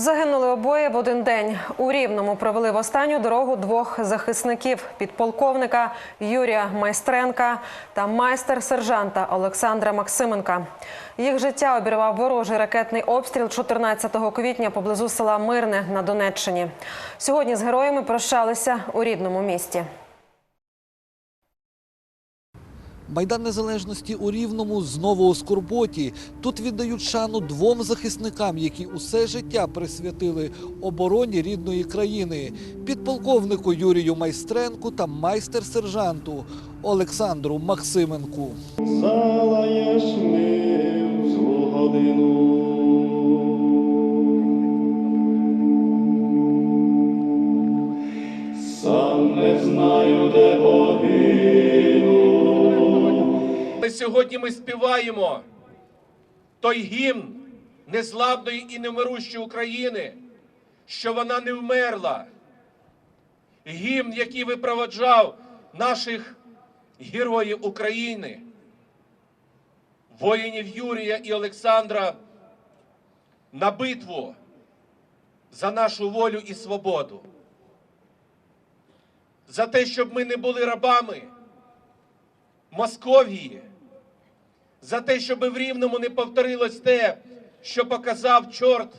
Загинули обоє в один день. У Рівному провели в останню дорогу двох захисників підполковника Юрія Майстренка та майстер-сержанта Олександра Максименка. Їх життя обірвав ворожий ракетний обстріл 14 квітня поблизу села Мирне на Донеччині. Сьогодні з героями прощалися у рідному місті. Майдан Незалежності у Рівному знову у Скорботі. Тут віддають шану двом захисникам, які усе життя присвятили обороні рідної країни. Підполковнику Юрію Майстренку та майстер-сержанту Олександру Максименку. Залаєш ми злу годину. Сам не знаю, де погину. Але сьогодні ми співаємо той гімн незламної і невмирущої України, що вона не вмерла. Гімн, який випроводжав наших героїв України, воїнів Юрія і Олександра на битву за нашу волю і свободу. За те, щоб ми не були рабами. Московії, за те, щоб в Рівному не повторилось те, що показав чорт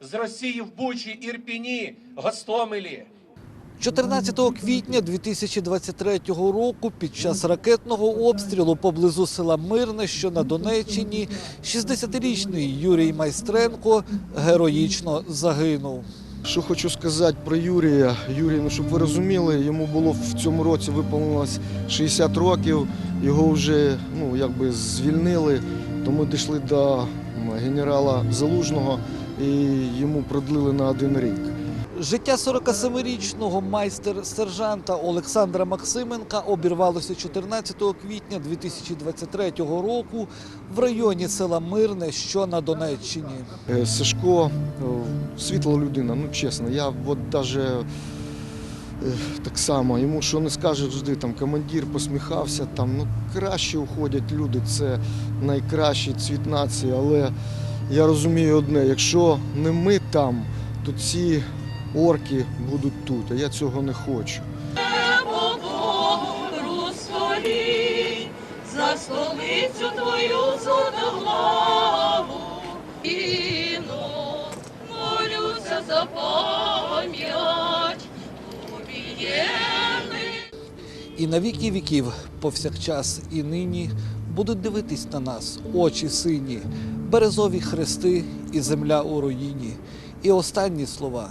з Росії в Бучі, Ірпіні, Гостомелі. 14 квітня 2023 року під час ракетного обстрілу поблизу села Мирне, що на Донеччині, 60-річний Юрій Майстренко героїчно загинув. Що хочу сказати про Юрія. Юрій, ну щоб ви розуміли, йому було в цьому році виповнилось 60 років. Його вже ну якби звільнили. То ми дійшли до генерала Залужного і йому продлили на один рік. Життя 47-річного майстер-сержанта Олександра Максименка обірвалося 14 квітня 2023 року в районі села Мирне, що на Донеччині. Е, Сашко е, світла людина, ну чесно. Я от даже е, так само, йому що не скаже, завжди там командир посміхався, там ну краще уходять люди, це найкращий цвіт нації. Але я розумію одне, якщо не ми там, то ці орки будуть тут, а я цього не хочу. За столицю твою златоглаву, Іно, молюся за пам'ять убієнних. І на віки віків, повсякчас і нині, будуть дивитись на нас очі сині, березові хрести і земля у руїні. І останні слова